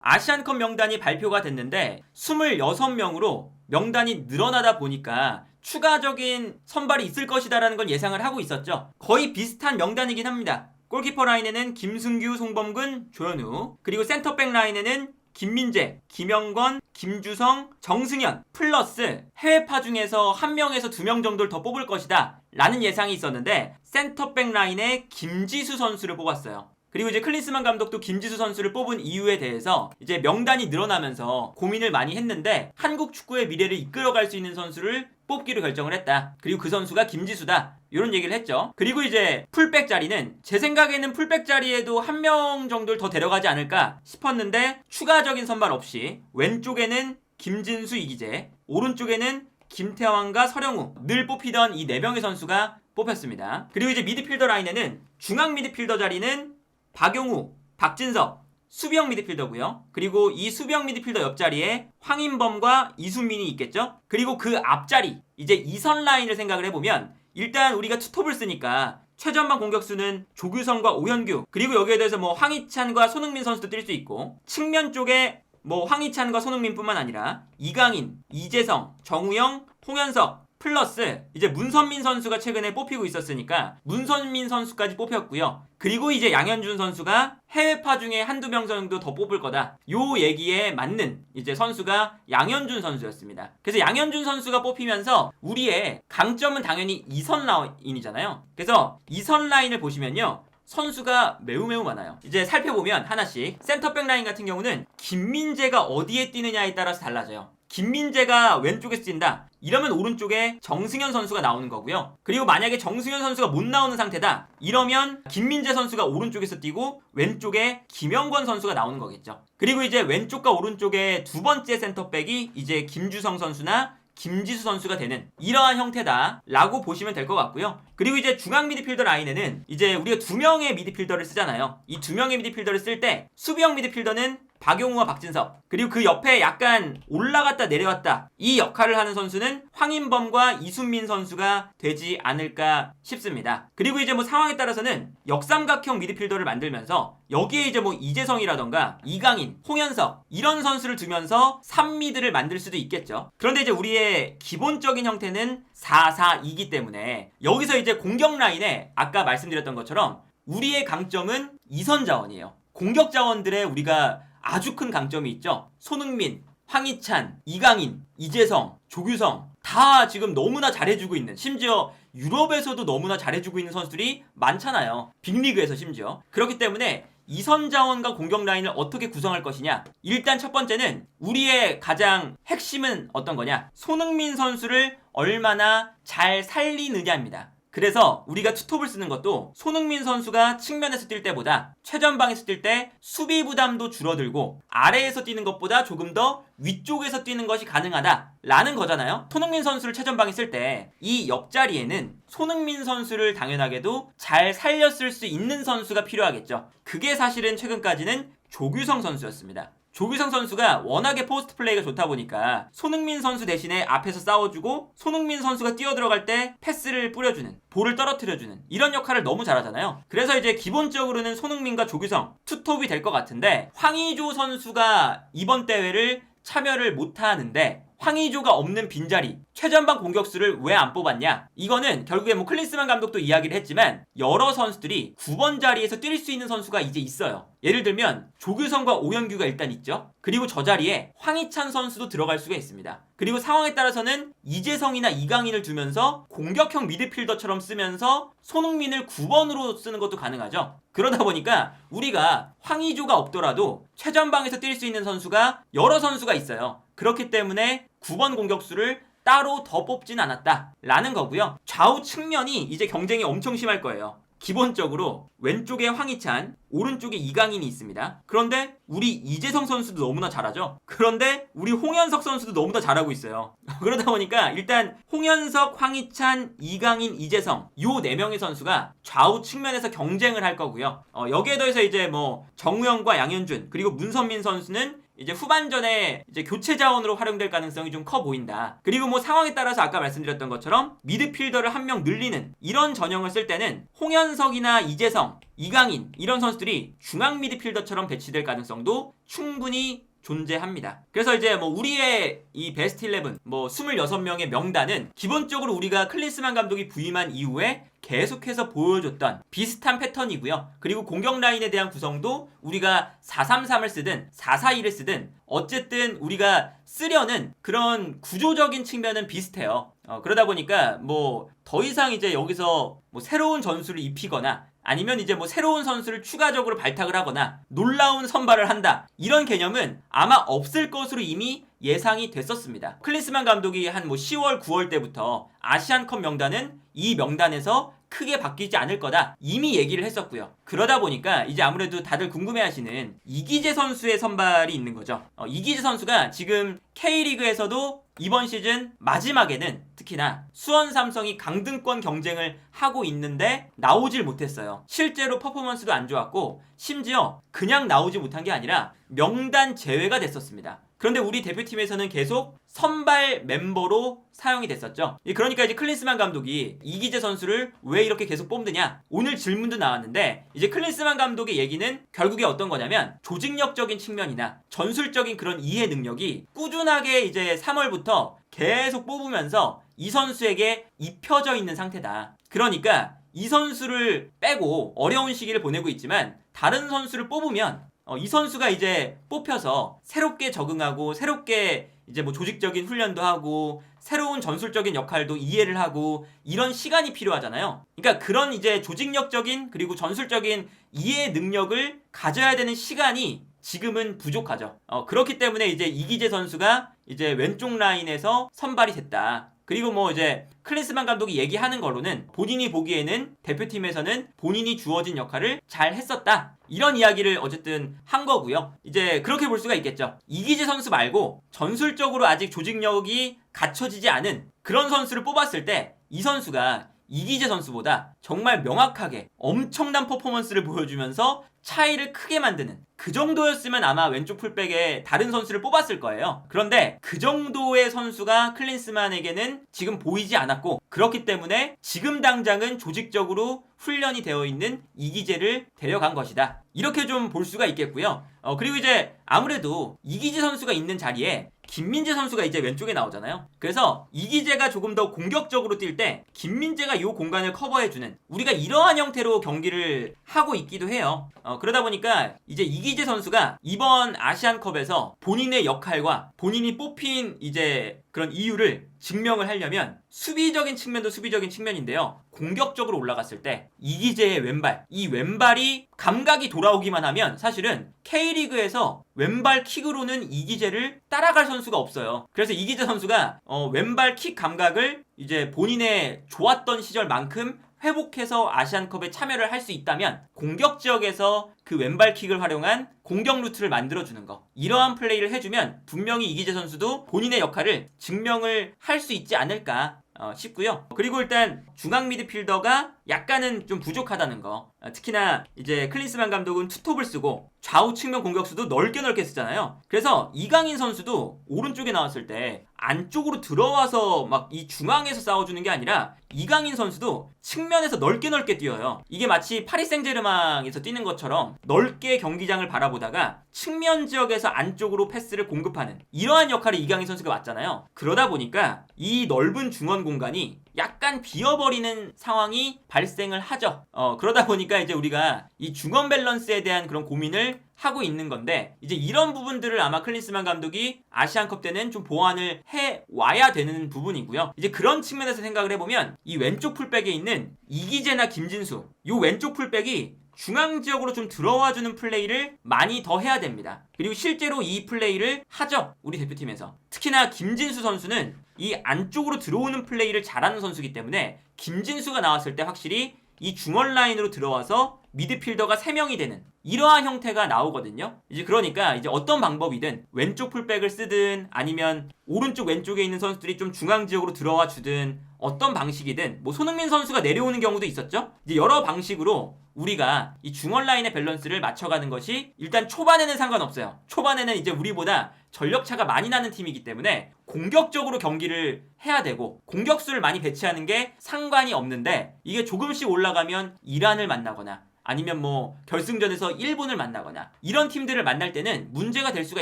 아시안컵 명단이 발표가 됐는데 26명으로 명단이 늘어나다 보니까 추가적인 선발이 있을 것이다라는 걸 예상을 하고 있었죠. 거의 비슷한 명단이긴 합니다. 골키퍼 라인에는 김승규, 송범근, 조현우, 그리고 센터백 라인에는 김민재, 김영건, 김주성, 정승현 플러스 해외파 중에서 한 명에서 두 명 정도를 더 뽑을 것이다 라는 예상이 있었는데 센터백 라인에 김지수 선수를 뽑았어요. 그리고 이제 클린스만 감독도 김지수 선수를 뽑은 이유에 대해서 이제 명단이 늘어나면서 고민을 많이 했는데 한국 축구의 미래를 이끌어갈 수 있는 선수를 뽑기로 결정을 했다. 그리고 그 선수가 김지수다. 이런 얘기를 했죠. 그리고 이제 풀백 자리는 제 생각에는 풀백 자리에도 한 명 정도를 더 데려가지 않을까 싶었는데 추가적인 선발 없이 왼쪽에는 김진수 이기재, 오른쪽에는 김태환과 서령우 늘 뽑히던 이 네 명의 선수가 뽑혔습니다. 그리고 이제 미드필더 라인에는 중앙 미드필더 자리는 박용우, 박진석, 수비형 미드필더고요. 그리고 이 수비형 미드필더 옆자리에 황인범과 이순민이 있겠죠. 그리고 그 앞자리 이제 이선 라인을 생각을 해보면 일단 우리가 투톱을 쓰니까 최전방 공격수는 조규성과 오현규 그리고 여기에 대해서 뭐 황희찬과 손흥민 선수도 뛸 수 있고 측면 쪽에 뭐 황희찬과 손흥민뿐만 아니라 이강인, 이재성, 정우영, 홍현석 플러스 이제 문선민 선수가 최근에 뽑히고 있었으니까 문선민 선수까지 뽑혔고요. 그리고 이제 양현준 선수가 해외파 중에 한두 명 정도 더 뽑을 거다. 요 얘기에 맞는 이제 선수가 양현준 선수였습니다. 그래서 양현준 선수가 뽑히면서 우리의 강점은 당연히 이선 라인이잖아요. 그래서 이선 라인을 보시면요. 선수가 매우 매우 많아요. 이제 살펴보면 하나씩 센터백 라인 같은 경우는 김민재가 어디에 뛰느냐에 따라서 달라져요. 김민재가 왼쪽에 뛴다. 이러면 오른쪽에 정승현 선수가 나오는 거고요. 그리고 만약에 정승현 선수가 못 나오는 상태다. 이러면 김민재 선수가 오른쪽에서 뛰고 왼쪽에 김영권 선수가 나오는 거겠죠. 그리고 이제 왼쪽과 오른쪽에 두 번째 센터백이 이제 김주성 선수나 김지수 선수가 되는 이러한 형태다라고 보시면 될 것 같고요. 그리고 이제 중앙 미드필더 라인에는 이제 우리가 두 명의 미드필더를 쓰잖아요. 이 두 명의 미드필더를 쓸 때 수비형 미드필더는 박용우와 박진석 그리고 그 옆에 약간 올라갔다 내려왔다 이 역할을 하는 선수는 황인범과 이순민 선수가 되지 않을까 싶습니다. 그리고 이제 뭐 상황에 따라서는 역삼각형 미드필더를 만들면서 여기에 이제 뭐 이재성이라던가 이강인, 홍현석 이런 선수를 두면서 3미드를 만들 수도 있겠죠. 그런데 이제 우리의 기본적인 형태는 4-4-2기 때문에 여기서 이제 공격 라인에 아까 말씀드렸던 것처럼 우리의 강점은 이선 자원이에요. 공격 자원들의 우리가 아주 큰 강점이 있죠. 손흥민, 황희찬, 이강인, 이재성, 조규성 다 지금 너무나 잘해주고 있는 심지어 유럽에서도 너무나 잘해주고 있는 선수들이 많잖아요. 빅리그에서 심지어 그렇기 때문에 이선 자원과 공격 라인을 어떻게 구성할 것이냐 일단 첫 번째는 우리의 가장 핵심은 어떤 거냐 손흥민 선수를 얼마나 잘 살리느냐입니다. 그래서 우리가 투톱을 쓰는 것도 손흥민 선수가 측면에서 뛸 때보다 최전방에서 뛸 때 수비 부담도 줄어들고 아래에서 뛰는 것보다 조금 더 위쪽에서 뛰는 것이 가능하다라는 거잖아요. 손흥민 선수를 최전방에 쓸 때 이 옆자리에는 손흥민 선수를 당연하게도 잘 살렸을 수 있는 선수가 필요하겠죠. 그게 사실은 최근까지는 조규성 선수였습니다. 조규성 선수가 워낙에 포스트 플레이가 좋다 보니까 손흥민 선수 대신에 앞에서 싸워주고 손흥민 선수가 뛰어들어갈 때 패스를 뿌려주는 볼을 떨어뜨려주는 이런 역할을 너무 잘하잖아요. 그래서 이제 기본적으로는 손흥민과 조규성 투톱이 될 것 같은데 황의조 선수가 이번 대회를 참여를 못하는데 황의조가 없는 빈자리 최전방 공격수를 왜 안 뽑았냐? 이거는 결국에 뭐 클린스만 감독도 이야기를 했지만 여러 선수들이 9번 자리에서 뛸 수 있는 선수가 이제 있어요. 예를 들면 조규성과 오현규가 일단 있죠. 그리고 저 자리에 황희찬 선수도 들어갈 수가 있습니다. 그리고 상황에 따라서는 이재성이나 이강인을 두면서 공격형 미드필더처럼 쓰면서 손흥민을 9번으로 쓰는 것도 가능하죠. 그러다 보니까 우리가 황의조가 없더라도 최전방에서 뛸 수 있는 선수가 여러 선수가 있어요. 그렇기 때문에 9번 공격수를 따로 더 뽑진 않았다 라는 거고요 좌우 측면이 이제 경쟁이 엄청 심할 거예요 기본적으로 왼쪽에 황희찬, 오른쪽에 이강인이 있습니다. 그런데 우리 이재성 선수도 너무나 잘하죠. 그런데 우리 홍현석 선수도 너무나 잘하고 있어요. 그러다 보니까 일단 홍현석, 황희찬, 이강인, 이재성 요 네 명의 선수가 좌우 측면에서 경쟁을 할 거고요. 어, 여기에 더해서 이제 뭐 정우영과 양현준 그리고 문선민 선수는 이제 후반전에 이제 교체 자원으로 활용될 가능성이 좀 커 보인다. 그리고 뭐 상황에 따라서 아까 말씀드렸던 것처럼 미드필더를 한 명 늘리는 이런 전형을 쓸 때는 홍현 손원석이나 이재성, 이강인 이런 선수들이 중앙 미드필더처럼 배치될 가능성도 충분히 존재합니다. 그래서 이제 뭐 우리의 이 베스트 11, 뭐 26명의 명단은 기본적으로 우리가 클린스만 감독이 부임한 이후에 계속해서 보여줬던 비슷한 패턴이고요. 그리고 공격 라인에 대한 구성도 우리가 433을 쓰든 441을 쓰든 어쨌든 우리가 쓰려는 그런 구조적인 측면은 비슷해요. 어, 그러다 보니까 뭐 더 이상 이제 여기서 뭐 새로운 전술을 입히거나 아니면 이제 뭐 새로운 선수를 추가적으로 발탁을 하거나 놀라운 선발을 한다. 이런 개념은 아마 없을 것으로 이미 예상이 됐었습니다. 클린스만 감독이 한 뭐 10월, 9월 때부터 아시안컵 명단은 이 명단에서 크게 바뀌지 않을 거다. 이미 얘기를 했었고요. 그러다 보니까 이제 아무래도 다들 궁금해하시는 이기재 선수의 선발이 있는 거죠. 어, 이기재 선수가 지금 K리그에서도 이번 시즌 마지막에는 특히나 수원 삼성이 강등권 경쟁을 하고 있는데 나오질 못했어요. 실제로 퍼포먼스도 안 좋았고 심지어 그냥 나오지 못한 게 아니라 명단 제외가 됐었습니다. 그런데 우리 대표팀에서는 계속 선발 멤버로 사용이 됐었죠. 예, 그러니까 이제 클린스만 감독이 이기재 선수를 왜 이렇게 계속 뽑느냐? 오늘 질문도 나왔는데 이제 클린스만 감독의 얘기는 결국에 어떤 거냐면 조직력적인 측면이나 전술적인 그런 이해 능력이 꾸준하게 이제 3월부터 계속 뽑으면서 이 선수에게 입혀져 있는 상태다. 그러니까 이 선수를 빼고 어려운 시기를 보내고 있지만 다른 선수를 뽑으면 어, 이 선수가 이제 뽑혀서 새롭게 적응하고 새롭게 이제 뭐 조직적인 훈련도 하고 새로운 전술적인 역할도 이해를 하고 이런 시간이 필요하잖아요. 그러니까 그런 이제 조직력적인 그리고 전술적인 이해 능력을 가져야 되는 시간이 지금은 부족하죠. 어, 그렇기 때문에 이제 이기재 선수가 이제 왼쪽 라인에서 선발이 됐다. 그리고 뭐 이제 클린스만 감독이 얘기하는 걸로는 본인이 보기에는 대표팀에서는 본인이 주어진 역할을 잘 했었다. 이런 이야기를 어쨌든 한 거고요. 이제 그렇게 볼 수가 있겠죠. 이기재 선수 말고 전술적으로 아직 조직력이 갖춰지지 않은 그런 선수를 뽑았을 때 이 선수가 이기재 선수보다 정말 명확하게 엄청난 퍼포먼스를 보여주면서 차이를 크게 만드는 그 정도였으면 아마 왼쪽 풀백에 다른 선수를 뽑았을 거예요. 그런데 그 정도의 선수가 클린스만에게는 지금 보이지 않았고 그렇기 때문에 지금 당장은 조직적으로 훈련이 되어 있는 이기재를 데려간 것이다. 이렇게 좀 볼 수가 있겠고요. 어, 그리고 이제 아무래도 이기재 선수가 있는 자리에 김민재 선수가 이제 왼쪽에 나오잖아요. 그래서 이기재가 조금 더 공격적으로 뛸 때 김민재가 이 공간을 커버해주는 우리가 이러한 형태로 경기를 하고 있기도 해요. 어, 그러다 보니까 이제 이기재 선수가 이번 아시안컵에서 본인의 역할과 본인이 뽑힌 이제 그런 이유를 증명을 하려면 수비적인 측면도 수비적인 측면인데요. 공격적으로 올라갔을 때 이기재의 왼발, 이 왼발이 감각이 돌아오기만 하면 사실은 K리그에서 왼발 킥으로는 이기재를 따라갈 선수가 없어요. 그래서 이기재 선수가 어, 왼발 킥 감각을 이제 본인의 좋았던 시절만큼 회복해서 아시안컵에 참여를 할 수 있다면 공격 지역에서 그 왼발 킥을 활용한 공격 루트를 만들어주는 거 이러한 플레이를 해주면 분명히 이기재 선수도 본인의 역할을 증명을 할 수 있지 않을까 어, 싶고요. 그리고 일단 중앙 미드필더가 약간은 좀 부족하다는 거. 어, 특히나 이제 클린스만 감독은 투톱을 쓰고 좌우 측면 공격수도 넓게 넓게 쓰잖아요. 그래서 이강인 선수도 오른쪽에 나왔을 때 안쪽으로 들어와서 막 이 중앙에서 싸워주는 게 아니라 이강인 선수도 측면에서 넓게 넓게 뛰어요. 이게 마치 파리 생제르맹에서 뛰는 것처럼 넓게 경기장을 바라보다가 측면 지역에서 안쪽으로 패스를 공급하는 이러한 역할을 이강인 선수가 맡잖아요. 그러다 보니까 이 넓은 중원 공간이 약간 비어버리는 상황이 발생을 하죠. 어, 그러다 보니까 이제 우리가 이 중원 밸런스에 대한 그런 고민을 하고 있는 건데 이제 이런 부분들을 아마 클린스만 감독이 아시안컵 때는 좀 보완을 해 와야 되는 부분이고요. 이제 그런 측면에서 생각을 해보면 이 왼쪽 풀백에 있는 이기재나 김진수 이 왼쪽 풀백이 중앙 지역으로 좀 들어와 주는 플레이를 많이 더 해야 됩니다. 그리고 실제로 이 플레이를 하죠. 우리 대표팀에서. 특히나 김진수 선수는 이 안쪽으로 들어오는 플레이를 잘하는 선수이기 때문에 김진수가 나왔을 때 확실히 이 중원 라인으로 들어와서 미드필더가 3명이 되는 이러한 형태가 나오거든요. 이제 그러니까 이제 어떤 방법이든 왼쪽 풀백을 쓰든 아니면 오른쪽 왼쪽에 있는 선수들이 좀 중앙 지역으로 들어와 주든 어떤 방식이든 뭐 손흥민 선수가 내려오는 경우도 있었죠. 이제 여러 방식으로 우리가 이 중원 라인의 밸런스를 맞춰가는 것이 일단 초반에는 상관없어요. 초반에는 이제 우리보다 전력 차가 많이 나는 팀이기 때문에 공격적으로 경기를 해야 되고 공격수를 많이 배치하는 게 상관이 없는데 이게 조금씩 올라가면 이란을 만나거나 아니면 뭐 결승전에서 일본을 만나거나 이런 팀들을 만날 때는 문제가 될 수가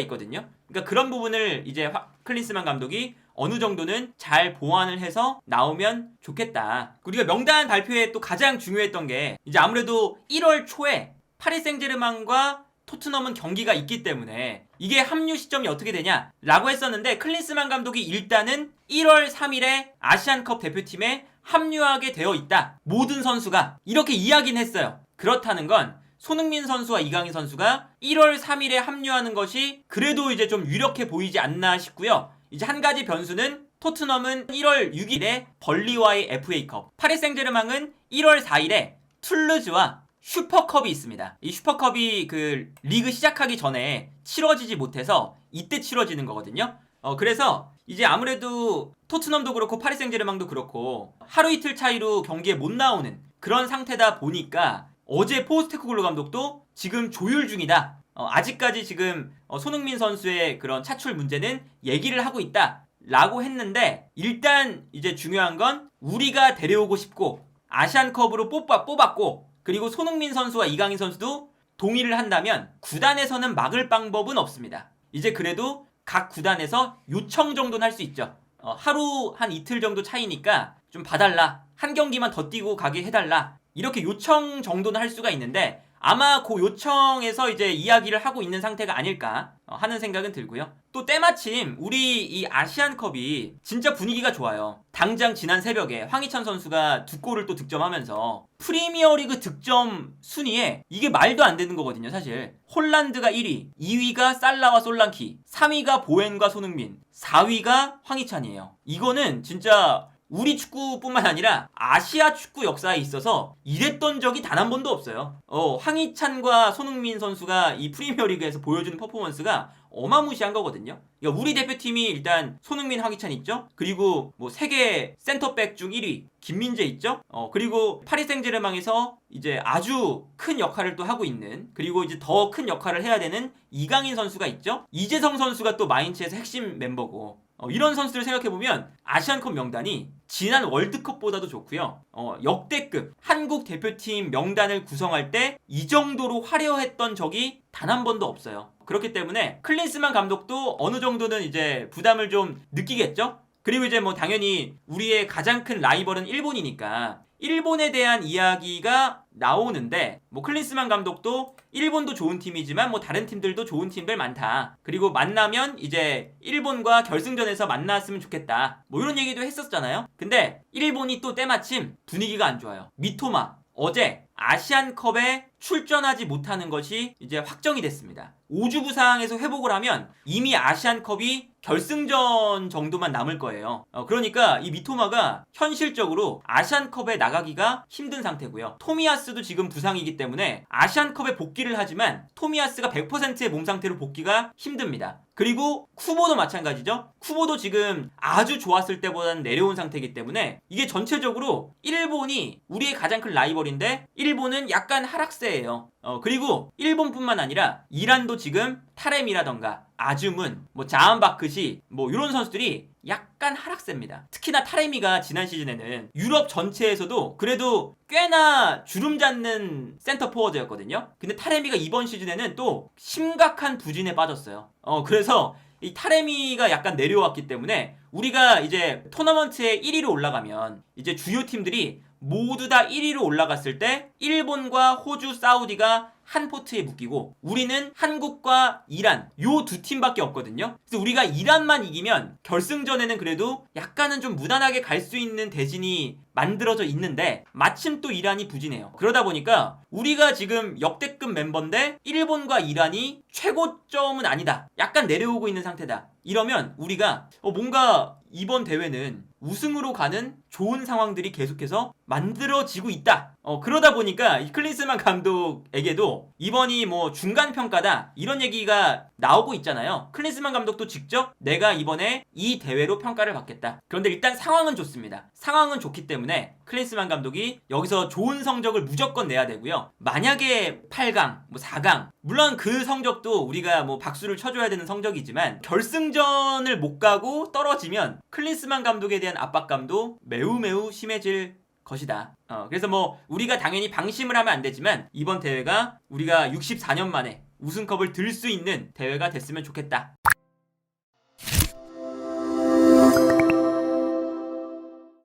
있거든요. 그러니까 그런 부분을 이제 화- 클린스만 감독이 어느 정도는 잘 보완을 해서 나오면 좋겠다. 우리가 명단 발표에 또 가장 중요했던 게 이제 아무래도 1월 초에 파리 생제르맹과 토트넘은 경기가 있기 때문에 이게 합류 시점이 어떻게 되냐라고 했었는데 클린스만 감독이 일단은 1월 3일에 아시안컵 대표팀에 합류하게 되어 있다. 모든 선수가 이렇게 이야기는 했어요. 그렇다는 건 손흥민 선수와 이강인 선수가 1월 3일에 합류하는 것이 그래도 이제 좀 유력해 보이지 않나 싶고요. 이제 한 가지 변수는 토트넘은 1월 6일에 벌리와의 FA컵, 파리 생제르맹은 1월 4일에 툴르즈와 슈퍼컵이 있습니다. 이 슈퍼컵이 그 리그 시작하기 전에 치러지지 못해서 이때 치러지는 거거든요. 어 그래서 이제 아무래도 토트넘도 그렇고 파리 생제르맹도 그렇고 하루 이틀 차이로 경기에 못 나오는 그런 상태다 보니까 어제 포스테코글루 감독도 지금 조율 중이다. 어, 아직까지 지금 어, 손흥민 선수의 그런 차출 문제는 얘기를 하고 있다. 라고 했는데 일단 이제 중요한 건 우리가 데려오고 싶고 아시안컵으로 뽑아, 뽑았고 그리고 손흥민 선수와 이강인 선수도 동의를 한다면 구단에서는 막을 방법은 없습니다. 이제 그래도 각 구단에서 요청 정도는 할 수 있죠. 어, 하루 한 이틀 정도 차이니까 좀 봐달라. 한 경기만 더 뛰고 가게 해달라. 이렇게 요청 정도는 할 수가 있는데 아마 그 요청에서 이제 이야기를 하고 있는 상태가 아닐까 어, 하는 생각은 들고요. 또 때마침 우리 이 아시안컵이 진짜 분위기가 좋아요. 당장 지난 새벽에 황희찬 선수가 두 골을 또 득점하면서 프리미어리그 득점 순위에 이게 말도 안 되는 거거든요, 사실. 홀란드가 1위, 2위가 살라와 솔랑키, 3위가 보엔과 손흥민, 4위가 황희찬이에요. 이거는 진짜 우리 축구뿐만 아니라 아시아 축구 역사에 있어서 이랬던 적이 단 한 번도 없어요. 어, 황희찬과 손흥민 선수가 이 프리미어리그에서 보여주는 퍼포먼스가 어마무시한 거거든요. 그러니까 우리 대표팀이 일단 손흥민, 황희찬 있죠. 그리고 뭐 세계 센터백 중 1위 김민재 있죠. 어, 그리고 파리 생제르맹에서 이제 아주 큰 역할을 또 하고 있는 그리고 이제 더 큰 역할을 해야 되는 이강인 선수가 있죠. 이재성 선수가 또 마인츠에서 핵심 멤버고 어, 이런 선수들 생각해보면 아시안컵 명단이 지난 월드컵보다도 좋고요. 어, 역대급 한국 대표팀 명단을 구성할 때 이 정도로 화려했던 적이 단 한 번도 없어요. 그렇기 때문에 클린스만 감독도 어느 정도는 이제 부담을 좀 느끼겠죠? 그리고 이제 뭐 당연히 우리의 가장 큰 라이벌은 일본이니까 일본에 대한 이야기가 나오는데 뭐 클린스만 감독도 일본도 좋은 팀이지만 뭐 다른 팀들도 좋은 팀들 많다. 그리고 만나면 이제 일본과 결승전에서 만났으면 좋겠다. 뭐 이런 얘기도 했었잖아요. 근데 일본이 또 때마침 분위기가 안 좋아요. 미토마 어제 아시안컵에 출전하지 못하는 것이 이제 확정이 됐습니다. 5주 부상에서 회복을 하면 이미 아시안컵이 결승전 정도만 남을 거예요. 어, 그러니까 이 미토마가 현실적으로 아시안컵에 나가기가 힘든 상태고요. 토미야스도 지금 부상이기 때문에 아시안컵에 복귀를 하지만 토미야스가 100%의 몸 상태로 복귀가 힘듭니다. 그리고 쿠보도 마찬가지죠. 쿠보도 지금 아주 좋았을 때보다는 내려온 상태이기 때문에 이게 전체적으로 일본이 우리의 가장 큰 라이벌인데 일본은 약간 하락세예요. 어, 그리고 일본뿐만 아니라 이란도 지금 타렘이라던가 아주문, 뭐 자한바크시 뭐 이런 선수들이 약간 하락세입니다. 특히나 타레미가 지난 시즌에는 유럽 전체에서도 그래도 꽤나 주름 잡는 센터 포워드였거든요. 근데 타레미가 이번 시즌에는 또 심각한 부진에 빠졌어요. 어 그래서 이 타레미가 약간 내려왔기 때문에 우리가 이제 토너먼트에 1위로 올라가면 이제 주요 팀들이 모두 다 1위로 올라갔을 때 일본과 호주, 사우디가 한 포트에 묶이고 우리는 한국과 이란 요 두 팀밖에 없거든요. 그래서 우리가 이란만 이기면 결승전에는 그래도 약간은 좀 무난하게 갈 수 있는 대진이 만들어져 있는데 마침 또 이란이 부진해요. 그러다 보니까 우리가 지금 역대급 멤버인데 일본과 이란이 최고점은 아니다. 약간 내려오고 있는 상태다. 이러면 우리가 어, 뭔가 이번 대회는 우승으로 가는 좋은 상황들이 계속해서 만들어지고 있다. 어, 그러다 보니까 이 클린스만 감독에게도 이번이 뭐 중간 평가다 이런 얘기가 나오고 있잖아요. 클린스만 감독도 직접 내가 이번에 이 대회로 평가를 받겠다. 그런데 일단 상황은 좋습니다. 상황은 좋기 때문에 클린스만 감독이 여기서 좋은 성적을 무조건 내야 되고요. 만약에 8강, 뭐 4강, 물론 그 성적도 우리가 뭐 박수를 쳐줘야 되는 성적이지만 결승전을 못 가고 떨어지면 클린스만 감독에 대한 압박감도 매우 매우 심해질 것이다. 어, 그래서 뭐 우리가 당연히 방심을 하면 안 되지만 이번 대회가 우리가 64년 만에 우승컵을 들 수 있는 대회가 됐으면 좋겠다.